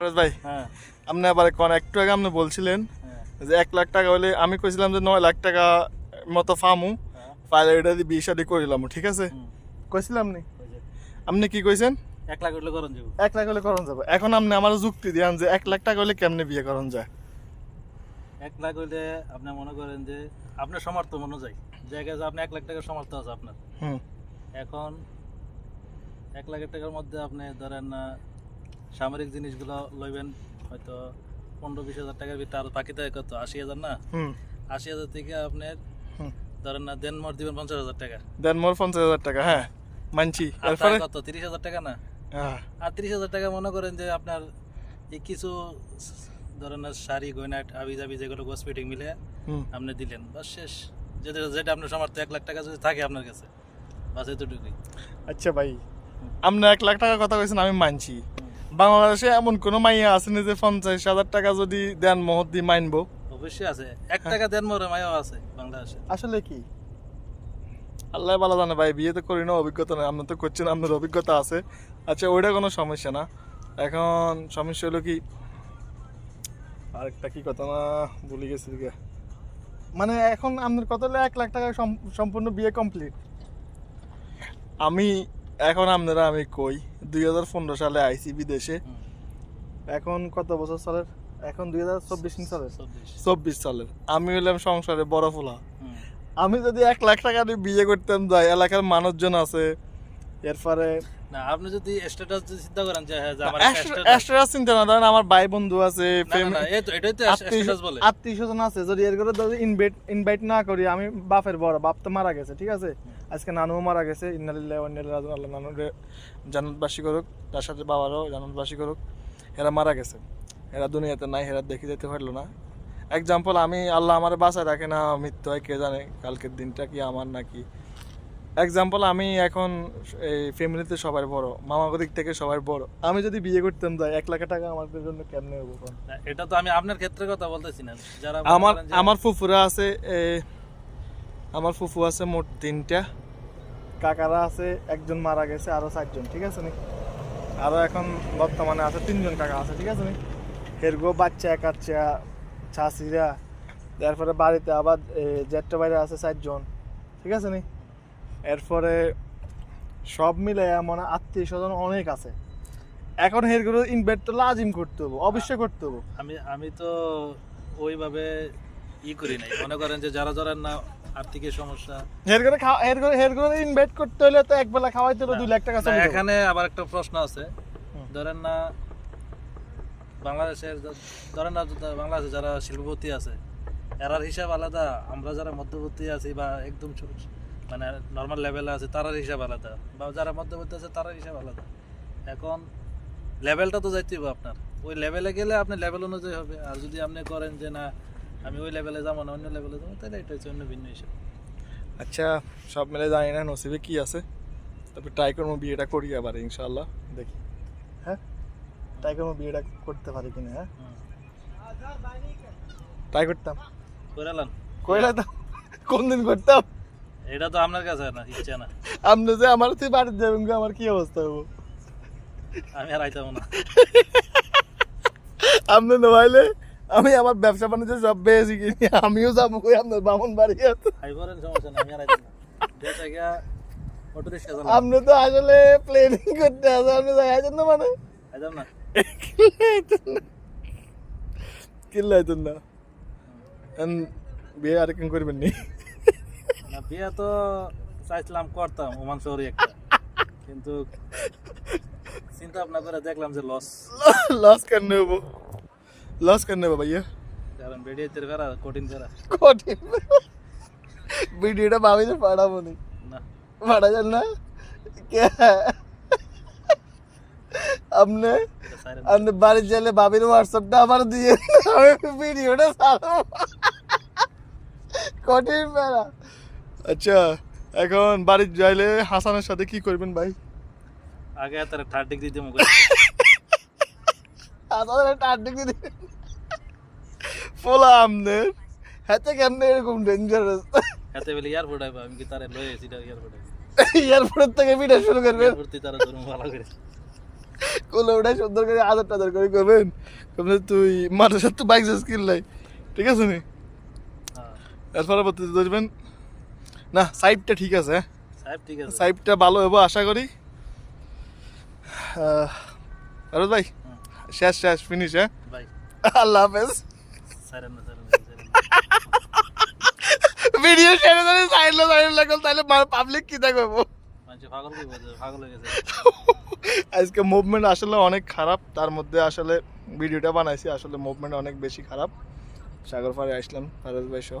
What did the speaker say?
ভাই হ্যাঁ। আপনি আবার কোন একটু আগে আপনি বলছিলেন হ্যাঁ। যে এক লাখ টাকা হলে আমি কইছিলাম যে নয় লাখ টাকা মতো ফামু হ্যাঁ। পাইলে এটা দিয়ে বিয়ে শাদি করিলাম ঠিক আছে? কইছিলাম নি? আপনি কি কইছেন? এক লাখ উঠলে করুন যাব। এক লাখ হলে করণ যাবে। এখন আপনি আমার যুক্তি দিয়ান যে এক লাখ টাকা হলে কেমনে বিয়ে করণ যায়? এক লাখ হইলে আপনি মনে করেন যে আপনার সমর্থ অনুযায়ী। জায়গায় যে আপনি এক লাখ টাকার সমর্থ আছে আপনার। হুম। এখন এক লাখ টাকার মধ্যে আপনি ধরেন না সামরিক জিনিসগুলো লইবেন হয়তো পনেরো বিশ হাজার টাকার ভিতরে আর বাকি থাকে কত? আশি হাজার না? আশি হাজার থেকে আপনার ধরেন না দেন মর দিবেন পঞ্চাশ হাজার টাকা। দেন মোর পঞ্চাশ হাজার টাকা হ্যাঁ মানছি। টাকা কত? তিরিশ হাজার টাকা না? হ্যাঁ। আর তিরিশ হাজার টাকা মনে করেন যে আপনার এই কিছু ধরেন না শাড়ি গয়না আবি জাবি যেগুলো কসমেটিক মিলে আপনি দিলেন বাস শেষ। যেটা যেটা আপনার সামর্থ্য এক লাখ টাকা যদি থাকে আপনার কাছে বাস এতটুকুই। আচ্ছা ভাই আপনি এক লাখ টাকার কথা কইছেন আমি মানছি। বাংলাদেশে এমন কোনো মাইয়া আছে না যে পঞ্চাশ হাজার টাকা যদি দেন মহৎ দিয়ে মানবো অবশ্যই আছে। এক টাকা দেন মরে মায়াও আছে বাংলাদেশে। আসলে কি? আল্লাহ ভালো জানে ভাই বিয়ে তো করি না অভিজ্ঞতা নেই। আপনি তো করছেন আপনার অভিজ্ঞতা আছে। আচ্ছা ওইটা কোনো সমস্যা না। এখন সমস্যা হলো কি? আরেকটা কি কথা না ভুলে গেছি মানে এখন আপনার কত হলে? এক লাখ টাকা সম্পূর্ণ বিয়ে কমপ্লিট আমি এখন আপনারা আমি কই দুই হাজার পনেরো সালে আইসি বিদেশে। এখন কত বছর সালের? এখন দুই হাজার চব্বিশ সালের? চব্বিশ। সালের। আমি হলাম সংসারে বড় ফোলা। আমি যদি এক লাখ টাকা দিয়ে বিয়ে করতাম যাই এলাকার মানুষজন আছে এরপরে না আপনি যদি স্ট্যাটাস চিন্তা করেন যে হ্যাঁ আমার একটা চিন্তা না ধরেন আমার ভাই বন্ধু আছে না, না, না, এই তো- এটাই তো স্ট্যাটাস বলে। আত্মীয় স্বজন আছে যদি এর করে ইনভাইট ইনভাইট না করি আমি বাপের বড় বাপ তো মারা গেছে ঠিক আছে? আজকে নানুও মারা গেছে ইন্নালিল্লাহ ওয়ান্নালিল্লাহি রাজিউন আল্লাহ নানুরে জান্নাতবাসী করুক তার সাথে বাবারও জান্নাতবাসী করুক এরা মারা গেছে। এরা দুনিয়াতে নাই এরা দেখে যেতে পারল না। এক্সাম্পল আমি আল্লাহ আমার বাসায় রাখে না মৃত্যু হয় কে জানে কালকের দিনটা কি আমার নাকি? এক্সাম্পল আমি এখন এই ফ্যামিলিতে সবার বড় মামার দিক থেকে সবার বড়। আমি যদি বিয়ে করতাম যাই এক লাখ টাকা আমাদের জন্য কেমনে হব? এটা তো আমি আপনার ক্ষেত্রে কথা বলতেছি না। যারা আমার আমার ফুফুরা আছে আমার ফুফু আছে মোট তিনটা। কাকারা আছে একজন মারা গেছে আরও চারজন ঠিক আছে নি? আরও এখন বর্তমানে আছে তিনজন কাকা আছে ঠিক আছে নি? এরগো বাচ্চা কাচ্চা চাষিরা তারপরে বাড়িতে আবার জ্যেষ্ঠ বাইরে আছে চারজন ঠিক আছে নি? এরপরে সব মিলে মনে আত্মীয় স্বজন অনেক আছে। এখন এরগুলো ইনভাইট তো লাজিম করতে হব অবশ্যই করতে হবে। আমি আমি তো ওইভাবে ই করি নাই। মনে করেন যে যারা যারা না আর্থিক সমস্যা। হের করে খাওয়া হের করে হের করে ইনভাইট করতে হলে তো একবেলা খাওয়াইতে হলে দুই লাখ টাকা চলে এখানে আবার একটা প্রশ্ন আছে। ধরেন না বাংলাদেশের ধরেন না বাংলাদেশে যারা শিল্পপতি আছে এরার হিসাব আলাদা আমরা যারা মধ্যবর্তী আছি বা একদম মানে নর্মাল লেভেলে আছে তারার হিসাব আলাদা। বা যারা মধ্যবর্তী আছে তারার হিসাব আলাদা। এখন লেভেলটা তো যাইতে হবে আপনার। ওই লেভেলে গেলে আপনি লেভেল অনুযায়ী হবে। আর যদি আপনি করেন যে না আমি ওই লেভেলে যাব না অন্য লেভেলে যাব তাহলে এটা হচ্ছে অন্য ভিন্ন হিসাব। আচ্ছা সব মিলে জানি না নসিবে কি আছে। তবে ট্রাই করব বিয়েটা করি আবার ইনশাল্লাহ দেখি। হ্যাঁ? ট্রাই করব বিয়েটা করতে পারি কিনা হ্যাঁ? ট্রাই করতাম। করে লান কইলা তো কোন দিন করতাম? এটা তো আপনার কাছে না ইচ্ছা না। আপনি যে আমার তুই বাড়িতে যাবেন আমার কি অবস্থা হব? আমি আর আইতাম না। আপনি নোবাইলে আমি আমার ব্যবসা বাণিজ্য সব পেয়েছি কিনি আমিও যাব কই আপনার বামন বাড়ি আই সমস্যা নাই আমি আর আইতাম না। আপনি তো আসলে প্ল্যানিং করতে আসেন আপনি যাইছেন না মানে? আইতাম না কিল্লাইতেন না বিয়ে আরেকজন করবেন নি না। বিয়ে তো চাইছিলাম করতাম ওমান শহরে একটা। কিন্তু চিন্তা ভাবনা করে দেখলাম যে লস লস কেন নেব? লস কেন নেব ভাইয়া? কারণ বেরিয়েতে করা কঠিন করা। কঠিন। ভিডিওটা ভাবিতে পাঠাবো নি। না। পাঠা যান না? কে? আপনি? আপনি বাড়ি গেলে ভাবির হোয়াটসঅ্যাপটা আমার দিয়ে আমি ভিডিওটা ছাড়বো। কঠিন বেড়া আচ্ছা এখন বাড়ি যাইলে হাসানের সাথে কি করবেন ভাই? আগে তার থার্ড ডিগ্রি দিয়ে মুখ হাসানের টার্ডিং দিদি ফোলা আমনের হাতে কেমনে এরকম ডেঞ্জারাস হাতে বেলে এয়ারপোর্ট আইবা আমি কি তারে লয়ে এসি এয়ারপোর্ট এয়ারপোর্ট থেকে ভিডিও শুরু করবেন। এয়ারপোর্ট তারা ধরুন ভালো করে। কোলে ওটাই সুন্দর করে আদর টাদর করে করবেন। কবে তুই মানুষের তো বাইক স্কিল নাই ঠিক আছে নি? হ্যাঁ। এর পরবর্তীতে ধরবেন না সাইডটা ঠিক আছে। ঠিক আছে। সাইডটা ভালো হব আশা করি। ভাই শেষ শেষ ফিনিশ হ্যাঁ? ভাই। আল্লাহ হাফেজ। ভিডিও শেয়ার করে সাইডলে সাইডলে লাগল তাহলে পাবলিক কি দেখব? আজকে মুভমেন্ট আসলে অনেক খারাপ তার মধ্যে আসলে ভিডিওটা বানাইছি আসলে মুভমেন্ট অনেক বেশি খারাপ। সাগর পাড়ে আসলাম ফারুজ ভাই সহ।